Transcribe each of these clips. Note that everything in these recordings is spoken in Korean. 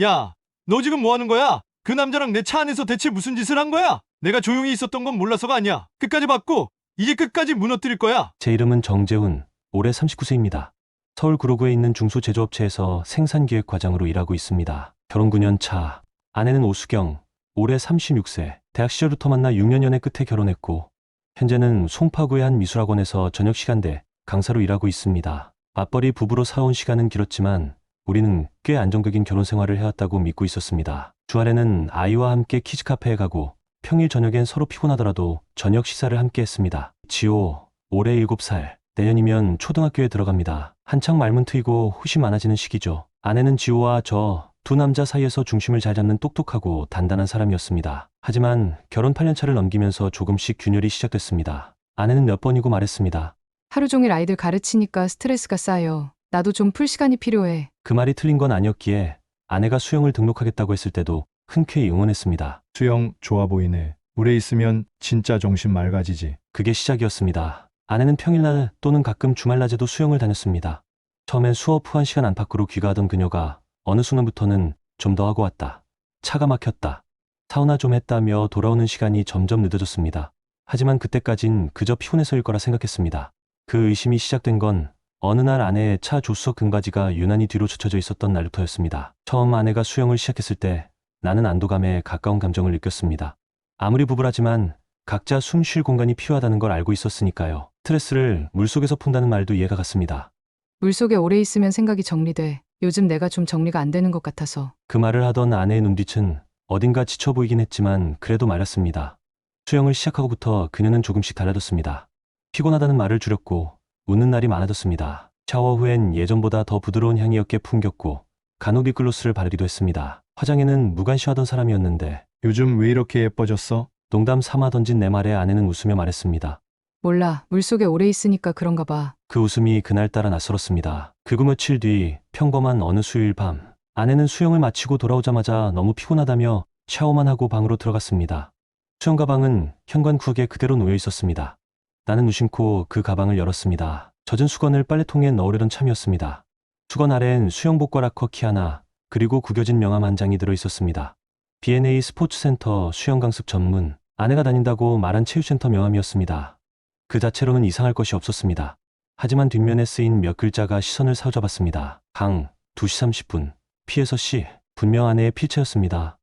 야, 너 지금 뭐 하는 거야? 그 남자랑 내 차 안에서 대체 무슨 짓을 한 거야? 내가 조용히 있었던 건 몰라서가 아니야. 끝까지 받고 이제 끝까지 무너뜨릴 거야. 제 이름은 정재훈, 올해 39세입니다. 서울 구로구에 있는 중소제조업체에서 생산기획과장으로 일하고 있습니다. 결혼 9년 차, 아내는 오수경, 올해 36세, 대학 시절부터 만나 6년 연애 끝에 결혼했고, 현재는 송파구의 한 미술학원에서 저녁 시간대 강사로 일하고 있습니다. 맞벌이 부부로 살아온 시간은 길었지만 우리는 꽤 안정적인 결혼 생활을 해왔다고 믿고 있었습니다. 주말에는 아이와 함께 키즈 카페에 가고 평일 저녁엔 서로 피곤하더라도 저녁 식사를 함께 했습니다. 지호, 올해 7살, 내년이면 초등학교에 들어갑니다. 한창 말문 트이고 호시 많아지는 시기죠. 아내는 지호와 저 두 남자 사이에서 중심을 잘 잡는 똑똑하고 단단한 사람이었습니다. 하지만 결혼 8년차를 넘기면서 조금씩 균열이 시작됐습니다. 아내는 몇 번이고 말했습니다. 하루 종일 아이들 가르치니까 스트레스가 쌓여. 나도 좀 풀 시간이 필요해. 그 말이 틀린 건 아니었기에 아내가 수영을 등록하겠다고 했을 때도 흔쾌히 응원했습니다. 수영 좋아 보이네. 물에 있으면 진짜 정신 맑아지지. 그게 시작이었습니다. 아내는 평일날 또는 가끔 주말낮에도 수영을 다녔습니다. 처음엔 수업 후 한 시간 안팎으로 귀가하던 그녀가 어느 순간부터는 좀 더 하고 왔다. 차가 막혔다. 사우나 좀 했다며 돌아오는 시간이 점점 늦어졌습니다. 하지만 그때까진 그저 피곤해서일 거라 생각했습니다. 그 의심이 시작된 건 어느 날 아내의 차 조수석 등받이가 유난히 뒤로 젖혀져 있었던 날부터였습니다. 처음 아내가 수영을 시작했을 때 나는 안도감에 가까운 감정을 느꼈습니다. 아무리 부부라지만 각자 숨 쉴 공간이 필요하다는 걸 알고 있었으니까요. 스트레스를 물속에서 푼다는 말도 이해가 갔습니다. 물속에 오래 있으면 생각이 정리돼. 요즘 내가 좀 정리가 안 되는 것 같아서. 그 말을 하던 아내의 눈빛은 어딘가 지쳐 보이긴 했지만 그래도 말았습니다. 수영을 시작하고부터 그녀는 조금씩 달라졌습니다. 피곤하다는 말을 줄였고 웃는 날이 많아졌습니다. 샤워 후엔 예전보다 더 부드러운 향이 어깨 풍겼고 간혹 립글로스를 바르기도 했습니다. 화장에는 무관심하던 사람이었는데 요즘 왜 이렇게 예뻐졌어? 농담 삼아 던진 내 말에 아내는 웃으며 말했습니다. 몰라. 물속에 오래 있으니까 그런가 봐. 그 웃음이 그날따라 낯설었습니다. 그고 며칠 뒤 평범한 어느 수요일 밤 아내는 수영을 마치고 돌아오자마자 너무 피곤하다며 샤워만 하고 방으로 들어갔습니다. 수영 가방은 현관 구석에 그대로 놓여 있었습니다. 나는 무심코 그 가방을 열었습니다. 젖은 수건을 빨래통에 넣으려던 참이었습니다. 수건 아래엔 수영복과 라커키 하나 그리고 구겨진 명함 한 장이 들어 있었습니다. B&A 스포츠센터 수영 강습 전문 아내가 다닌다고 말한 체육센터 명함이었습니다. 그 자체로는 이상할 것이 없었습니다. 하지만 뒷면에 쓰인 몇 글자가 시선을 사로잡았습니다. 강, 2시 30분. 피에서 씨. 분명 아내의 필체였습니다.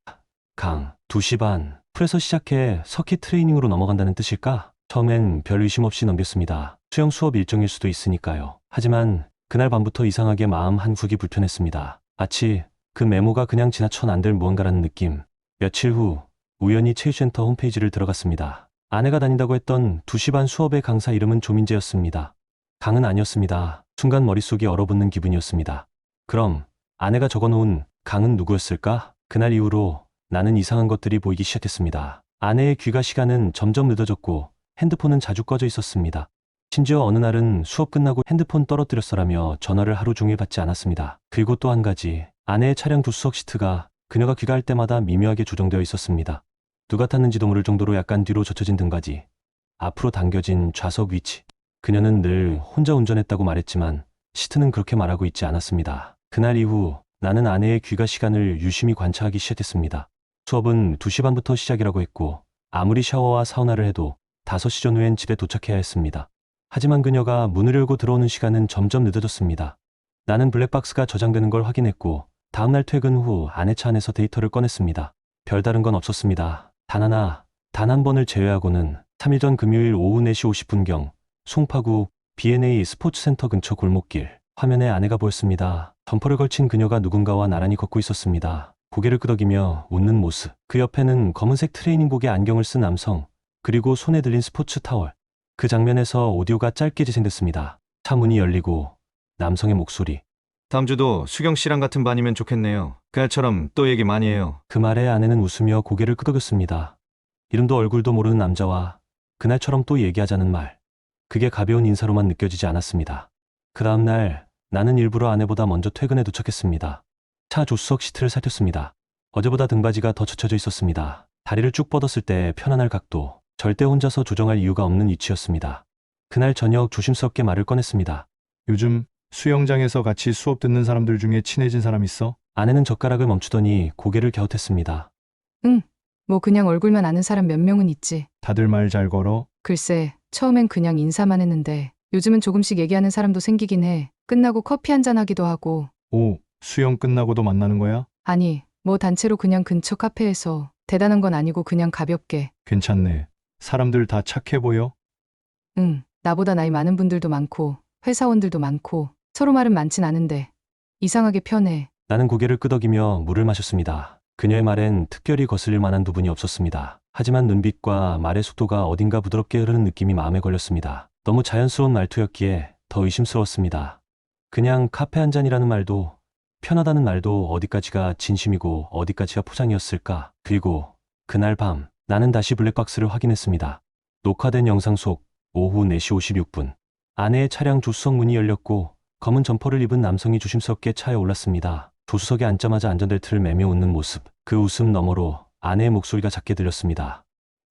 강, 2시 반. 풀에서 시작해 서킷 트레이닝으로 넘어간다는 뜻일까? 처음엔 별 의심 없이 넘겼습니다. 수영 수업 일정일 수도 있으니까요. 하지만 그날 밤부터 이상하게 마음 한국이 불편했습니다. 마치 그 메모가 그냥 지나쳐는 안될 무언가라는 느낌. 며칠 후 우연히 체육센터 홈페이지를 들어갔습니다. 아내가 다닌다고 했던 2시 반 수업의 강사 이름은 조민재였습니다. 강은 아니었습니다. 순간 머릿속이 얼어붙는 기분이었습니다. 그럼 아내가 적어놓은 강은 누구였을까? 그날 이후로 나는 이상한 것들이 보이기 시작했습니다. 아내의 귀가 시간은 점점 늦어졌고 핸드폰은 자주 꺼져 있었습니다. 심지어 어느 날은 수업 끝나고 핸드폰 떨어뜨렸어라며 전화를 하루 종일 받지 않았습니다. 그리고 또 한 가지 아내의 차량 두수석 시트가 그녀가 귀가할 때마다 미묘하게 조정되어 있었습니다. 누가 탔는지도 모를 정도로 약간 뒤로 젖혀진 등받이, 앞으로 당겨진 좌석 위치. 그녀는 늘 혼자 운전했다고 말했지만 시트는 그렇게 말하고 있지 않았습니다. 그날 이후 나는 아내의 귀가 시간을 유심히 관찰하기 시작했습니다. 수업은 2시 반부터 시작이라고 했고 아무리 샤워와 사우나를 해도 5시 전후엔 집에 도착해야 했습니다. 하지만 그녀가 문을 열고 들어오는 시간은 점점 늦어졌습니다. 나는 블랙박스가 저장되는 걸 확인했고 다음날 퇴근 후 아내 차 안에서 데이터를 꺼냈습니다. 별다른 건 없었습니다. 단 하나, 단 한 번을 제외하고는 3일 전 금요일 오후 4시 50분경 송파구 B&A 스포츠센터 근처 골목길 화면에 아내가 보였습니다. 점퍼를 걸친 그녀가 누군가와 나란히 걷고 있었습니다. 고개를 끄덕이며 웃는 모습. 그 옆에는 검은색 트레이닝복에 안경을 쓴 남성, 그리고 손에 들린 스포츠 타월. 그 장면에서 오디오가 짧게 재생됐습니다. 차 문이 열리고 남성의 목소리. 다음 주도 수경 씨랑 같은 반이면 좋겠네요. 그날처럼 또 얘기 많이 해요. 그 말에 아내는 웃으며 고개를 끄덕였습니다. 이름도 얼굴도 모르는 남자와 그날처럼 또 얘기하자는 말. 그게 가벼운 인사로만 느껴지지 않았습니다. 그 다음날 나는 일부러 아내보다 먼저 퇴근에 도착했습니다. 차 조수석 시트를 살폈습니다. 어제보다 등받이가 더 젖혀져 있었습니다. 다리를 쭉 뻗었을 때 편안할 각도, 절대 혼자서 조정할 이유가 없는 위치였습니다. 그날 저녁 조심스럽게 말을 꺼냈습니다. 요즘 수영장에서 같이 수업 듣는 사람들 중에 친해진 사람 있어? 아내는 젓가락을 멈추더니 고개를 갸웃했습니다. 뭐 그냥 얼굴만 아는 사람 몇 명은 있지. 다들 말 잘 걸어. 글쎄, 처음엔 그냥 인사만 했는데 요즘은 조금씩 얘기하는 사람도 생기긴 해. 끝나고 커피 한잔 하기도 하고. 오, 수영 끝나고도 만나는 거야? 아니, 뭐 단체로 그냥 근처 카페에서 대단한 건 아니고 그냥 가볍게. 괜찮네. 사람들 다 착해 보여? 응, 나보다 나이 많은 분들도 많고 회사원들도 많고 서로 말은 많진 않은데 이상하게 편해. 나는 고개를 끄덕이며 물을 마셨습니다. 그녀의 말엔 특별히 거슬릴 만한 부분이 없었습니다. 하지만 눈빛과 말의 속도가 어딘가 부드럽게 흐르는 느낌이 마음에 걸렸습니다. 너무 자연스러운 말투였기에 더 의심스러웠습니다. 그냥 카페 한 잔이라는 말도 편하다는 말도 어디까지가 진심이고 어디까지가 포장이었을까? 그리고 그날 밤 나는 다시 블랙박스를 확인했습니다. 녹화된 영상 속 오후 4시 56분 아내의 차량 조수석 문이 열렸고 검은 점퍼를 입은 남성이 조심스럽게 차에 올랐습니다. 조수석에 앉자마자 안전벨트를 매며 웃는 모습. 그 웃음 너머로 아내의 목소리가 작게 들렸습니다.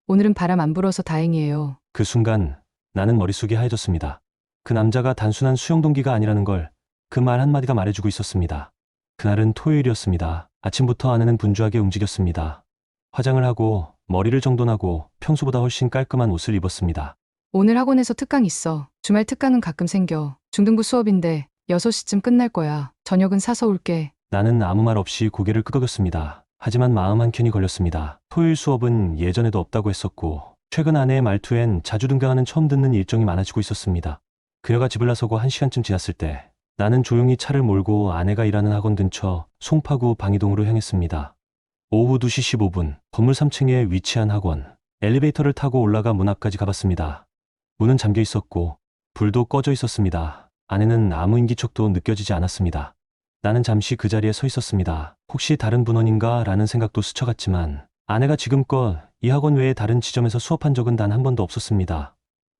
오늘은 바람 안 불어서 다행이에요. 그 순간 나는 머릿속이 하얘졌습니다. 그 남자가 단순한 수영 동기가 아니라는 걸 그 말 한마디가 말해주고 있었습니다. 그날은 토요일이었습니다. 아침부터 아내는 분주하게 움직였습니다. 화장을 하고 머리를 정돈하고 평소보다 훨씬 깔끔한 옷을 입었습니다. 오늘 학원에서 특강 있어. 주말 특강은 가끔 생겨. 중등부 수업인데 6시쯤 끝날 거야. 저녁은 사서 올게. 나는 아무 말 없이 고개를 끄덕였습니다. 하지만 마음 한켠이 걸렸습니다. 토요일 수업은 예전에도 없다고 했었고, 최근 아내의 말투엔 자주 등장하는 처음 듣는 일정이 많아지고 있었습니다. 그녀가 집을 나서고 한 시간쯤 지났을 때, 나는 조용히 차를 몰고 아내가 일하는 학원 근처 송파구 방이동으로 향했습니다. 오후 2시 15분, 건물 3층에 위치한 학원. 엘리베이터를 타고 올라가 문 앞까지 가봤습니다. 문은 잠겨 있었고, 불도 꺼져 있었습니다. 안에는 아무 인기척도 느껴지지 않았습니다. 나는 잠시 그 자리에 서 있었습니다. 혹시 다른 분원인가 라는 생각도 스쳐갔지만 아내가 지금껏 이 학원 외에 다른 지점에서 수업한 적은 단 한 번도 없었습니다.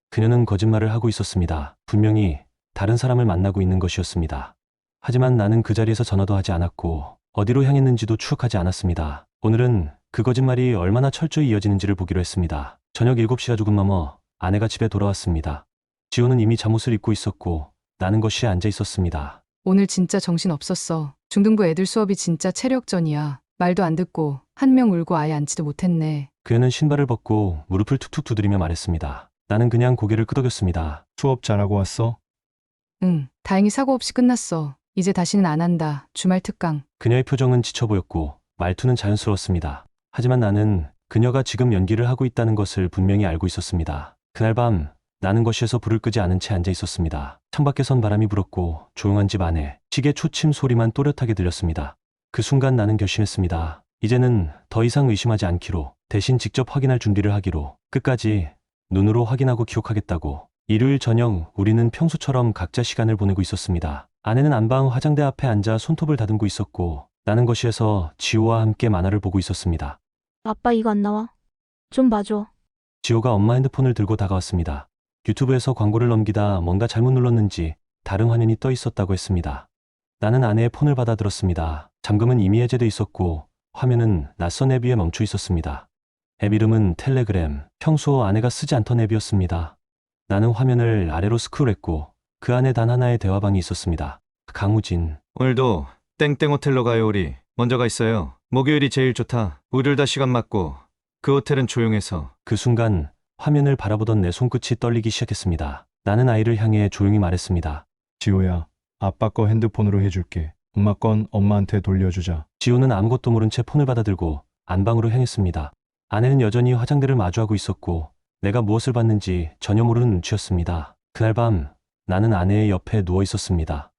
그녀는 거짓말을 하고 있었습니다. 분명히 다른 사람을 만나고 있는 것이었습니다. 하지만 나는 그 자리에서 전화도 하지 않았고 어디로 향했는지도 추억하지 않았습니다. 오늘은 그 거짓말이 얼마나 철저히 이어지는지를 보기로 했습니다. 저녁 7시가 조금 넘어 아내가 집에 돌아왔습니다. 지호는 이미 잠옷을 입고 있었고 나는 거실에 앉아 있었습니다. 오늘 진짜 정신 없었어. 중등부 애들 수업이 진짜 체력전이야. 말도 안 듣고 한 명 울고 아예 앉지도 못했네. 그녀는 신발을 벗고 무릎을 툭툭 두드리며 말했습니다. 나는 그냥 고개를 끄덕였습니다. 수업 잘하고 왔어? 응, 다행히 사고 없이 끝났어. 이제 다시는 안 한다. 주말 특강. 그녀의 표정은 지쳐 보였고 말투는 자연스러웠습니다. 하지만 나는 그녀가 지금 연기를 하고 있다는 것을 분명히 알고 있었습니다. 그날 밤 나는 거실에서 불을 끄지 않은 채 앉아 있었습니다. 창밖에선 바람이 불었고 조용한 집 안에 시계 초침 소리만 또렷하게 들렸습니다. 그 순간 나는 결심했습니다. 이제는 더 이상 의심하지 않기로 대신 직접 확인할 준비를 하기로 끝까지 눈으로 확인하고 기억하겠다고 일요일 저녁 우리는 평소처럼 각자 시간을 보내고 있었습니다. 아내는 안방 화장대 앞에 앉아 손톱을 다듬고 있었고 나는 거실에서 지호와 함께 만화를 보고 있었습니다. 아빠 이거 안 나와. 좀 봐줘. 지호가 엄마 핸드폰을 들고 다가왔습니다. 유튜브에서 광고를 넘기다 뭔가 잘못 눌렀는지 다른 화면이 떠 있었다고 했습니다. 나는 아내의 폰을 받아들었습니다. 잠금은 이미 해제돼 있었고 화면은 낯선 앱 위에 멈춰 있었습니다. 앱 이름은 텔레그램. 평소 아내가 쓰지 않던 앱이었습니다. 나는 화면을 아래로 스크롤했고 그 안에 단 하나의 대화방이 있었습니다. 강우진. 오늘도 땡땡 호텔로 가요 우리. 먼저 가 있어요. 목요일이 제일 좋다. 우리를 다 시간 맞고 그 호텔은 조용해서 그 순간 화면을 바라보던 내 손끝이 떨리기 시작했습니다. 나는 아이를 향해 조용히 말했습니다. 지호야, 아빠 거 핸드폰으로 해줄게. 엄마 건 엄마한테 돌려주자. 지호는 아무것도 모른 채 폰을 받아들고 안방으로 향했습니다. 아내는 여전히 화장대를 마주하고 있었고 내가 무엇을 봤는지 전혀 모르는 눈치였습니다. 그날 밤 나는 아내의 옆에 누워 있었습니다.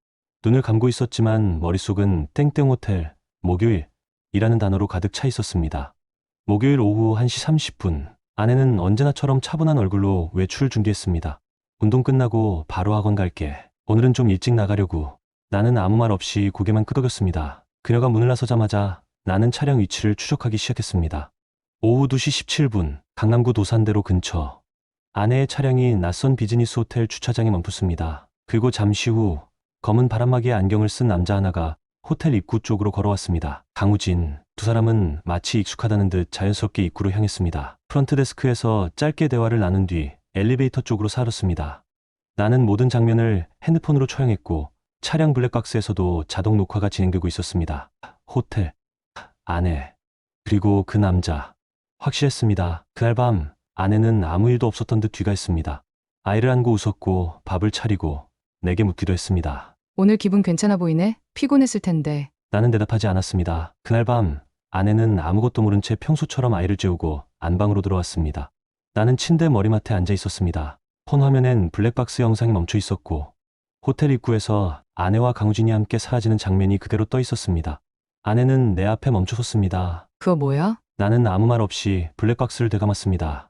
눈을 감고 있었지만 머릿속은 땡땡 호텔, 목요일 이라는 단어로 가득 차 있었습니다. 목요일 오후 1시 30분 아내는 언제나처럼 차분한 얼굴로 외출을 준비했습니다. 운동 끝나고 바로 학원 갈게. 오늘은 좀 일찍 나가려고. 나는 아무 말 없이 고개만 끄덕였습니다. 그녀가 문을 나서자마자 나는 차량 위치를 추적하기 시작했습니다. 오후 2시 17분 강남구 도산대로 근처 아내의 차량이 낯선 비즈니스 호텔 주차장에 멈췄습니다. 그리고 잠시 후 검은 바람막이에 안경을 쓴 남자 하나가 호텔 입구 쪽으로 걸어왔습니다. 강우진 두 사람은 마치 익숙하다는 듯 자연스럽게 입구로 향했습니다. 프런트 데스크에서 짧게 대화를 나눈 뒤 엘리베이터 쪽으로 사렸습니다. 나는 모든 장면을 핸드폰으로 촬영했고 차량 블랙박스에서도 자동 녹화가 진행되고 있었습니다. 호텔, 아내, 그리고 그 남자. 확실했습니다. 그날 밤 아내는 아무 일도 없었던 듯 뒤가했습니다. 아이를 안고 웃었고 밥을 차리고 내게 묻기도 했습니다. 오늘 기분 괜찮아 보이네? 피곤했을 텐데. 나는 대답하지 않았습니다. 그날 밤 아내는 아무것도 모른 채 평소처럼 아이를 재우고 안방으로 들어왔습니다. 나는 침대 머리맡에 앉아 있었습니다. 폰 화면엔 블랙박스 영상이 멈춰 있었고 호텔 입구에서 아내와 강우진이 함께 사라지는 장면이 그대로 떠 있었습니다. 아내는 내 앞에 멈춰섰습니다. 그거 뭐야? 나는 아무 말 없이 블랙박스를 되감았습니다.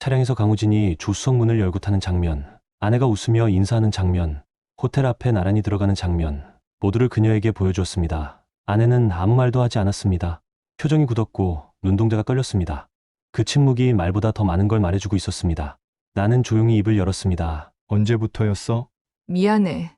차량에서 강우진이 조수석 문을 열고 타는 장면, 아내가 웃으며 인사하는 장면, 호텔 앞에 나란히 들어가는 장면, 모두를 그녀에게 보여주었습니다. 아내는 아무 말도 하지 않았습니다. 표정이 굳었고 눈동자가 떨렸습니다. 그 침묵이 말보다 더 많은 걸 말해주고 있었습니다. 나는 조용히 입을 열었습니다. 언제부터였어? 미안해.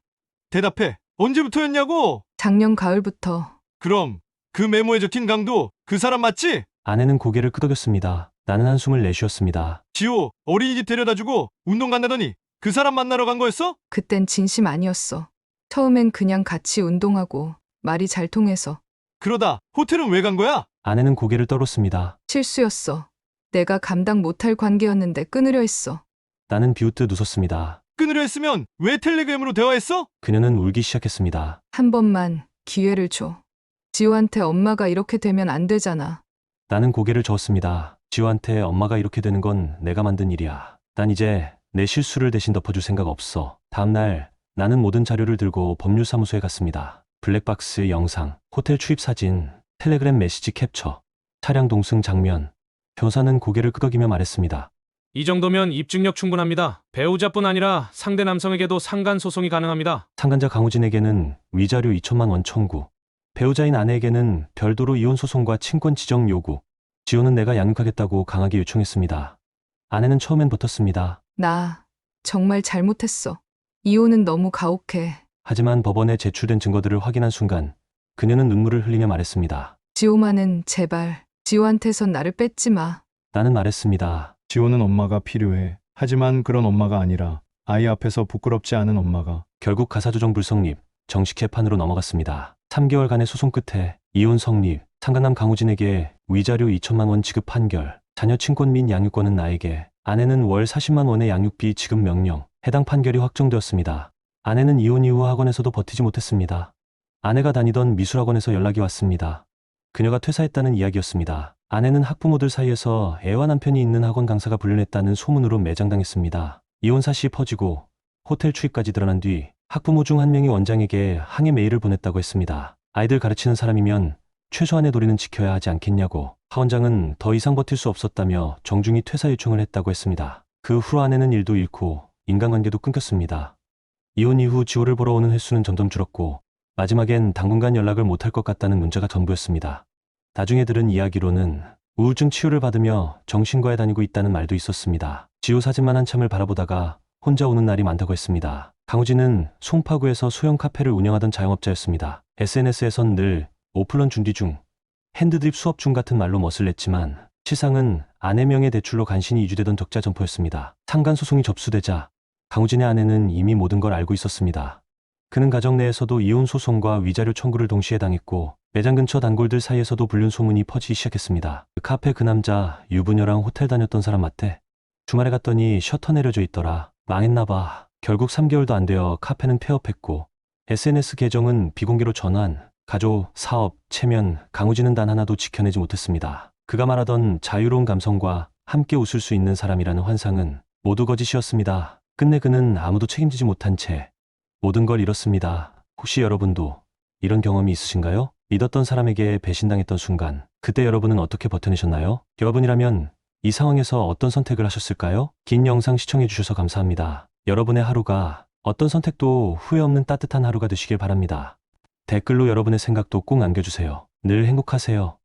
대답해. 언제부터였냐고? 작년 가을부터. 그럼 그 메모에 적힌 강도 그 사람 맞지? 아내는 고개를 끄덕였습니다. 나는 한숨을 내쉬었습니다. 지호 어린이집 데려다주고 운동 간다더니 그 사람 만나러 간 거였어? 그땐 진심 아니었어. 처음엔 그냥 같이 운동하고 말이 잘 통해서 그러다 호텔은 왜 간 거야? 아내는 고개를 떨었습니다. 실수였어. 내가 감당 못할 관계였는데 끊으려 했어. 나는 비웃듯 웃었습니다. 끊으려 했으면 왜 텔레그램으로 대화했어? 그녀는 울기 시작했습니다. 한 번만 기회를 줘. 지호한테 엄마가 이렇게 되면 안 되잖아. 나는 고개를 저었습니다. 지호한테 엄마가 이렇게 되는 건 내가 만든 일이야. 난 이제 내 실수를 대신 덮어줄 생각 없어. 다음날 나는 모든 자료를 들고 법률사무소에 갔습니다. 블랙박스 영상, 호텔 출입 사진, 텔레그램 메시지 캡처, 차량 동승 장면. 변호사는 고개를 끄덕이며 말했습니다. 이 정도면 입증력 충분합니다. 배우자뿐 아니라 상대 남성에게도 상간 소송이 가능합니다. 상간자 강우진에게는 위자료 2천만 원 청구, 배우자인 아내에게는 별도로 이혼 소송과 친권 지정 요구, 지호는 내가 양육하겠다고 강하게 요청했습니다. 아내는 처음엔 버텼습니다. 나 정말 잘못했어. 이혼은 너무 가혹해. 하지만 법원에 제출된 증거들을 확인한 순간 그녀는 눈물을 흘리며 말했습니다. 지호만은 제발 지호한테선 나를 뺏지 마. 나는 말했습니다. 지호는 엄마가 필요해. 하지만 그런 엄마가 아니라 아이 앞에서 부끄럽지 않은 엄마가 결국 가사조정 불성립, 정식 재판으로 넘어갔습니다. 3개월간의 소송 끝에 이혼 성립, 상간남 강우진에게 위자료 2천만 원 지급 판결, 자녀 친권 및 양육권은 나에게, 아내는 월 40만 원의 양육비 지급 명령, 해당 판결이 확정되었습니다. 아내는 이혼 이후 학원에서도 버티지 못했습니다. 아내가 다니던 미술학원에서 연락이 왔습니다. 그녀가 퇴사했다는 이야기였습니다. 아내는 학부모들 사이에서 애와 남편이 있는 학원 강사가 불륜했다는 소문으로 매장당했습니다. 이혼 사실이 퍼지고 호텔 출입까지 드러난 뒤 학부모 중 한 명이 원장에게 항해 메일을 보냈다고 했습니다. 아이들 가르치는 사람이면 최소한의 도리는 지켜야 하지 않겠냐고. 하 원장은 더 이상 버틸 수 없었다며 정중히 퇴사 요청을 했다고 했습니다. 그 후로 아내는 일도 잃고 인간관계도 끊겼습니다. 이혼 이후 지호를 보러 오는 횟수는 점점 줄었고 마지막엔 당분간 연락을 못할 것 같다는 문제가 전부였습니다. 나중에 들은 이야기로는 우울증 치유를 받으며 정신과에 다니고 있다는 말도 있었습니다. 지호 사진만 한참을 바라보다가 혼자 오는 날이 많다고 했습니다. 강우진은 송파구에서 소형 카페를 운영하던 자영업자였습니다. SNS에선 늘 오플런 준비 중, 핸드드립 수업 중 같은 말로 멋을 냈지만 시상은 아내 명의 대출로 간신히 유지되던 적자 점포였습니다. 상간 소송이 접수되자 강우진의 아내는 이미 모든 걸 알고 있었습니다. 그는 가정 내에서도 이혼 소송과 위자료 청구를 동시에 당했고 매장 근처 단골들 사이에서도 불륜 소문이 퍼지기 시작했습니다. 그 카페 그 남자 유부녀랑 호텔 다녔던 사람 맞대? 주말에 갔더니 셔터 내려져 있더라. 망했나봐. 결국 3개월도 안 되어 카페는 폐업했고 SNS 계정은 비공개로 전환, 가족, 사업, 체면, 강우진은 단 하나도 지켜내지 못했습니다. 그가 말하던 자유로운 감성과 함께 웃을 수 있는 사람이라는 환상은 모두 거짓이었습니다. 끝내 그는 아무도 책임지지 못한 채 모든 걸 잃었습니다. 혹시 여러분도 이런 경험이 있으신가요? 믿었던 사람에게 배신당했던 순간, 그때 여러분은 어떻게 버텨내셨나요? 여러분이라면 이 상황에서 어떤 선택을 하셨을까요? 긴 영상 시청해주셔서 감사합니다. 여러분의 하루가 어떤 선택도 후회 없는 따뜻한 하루가 되시길 바랍니다. 댓글로 여러분의 생각도 꼭 남겨주세요. 늘 행복하세요.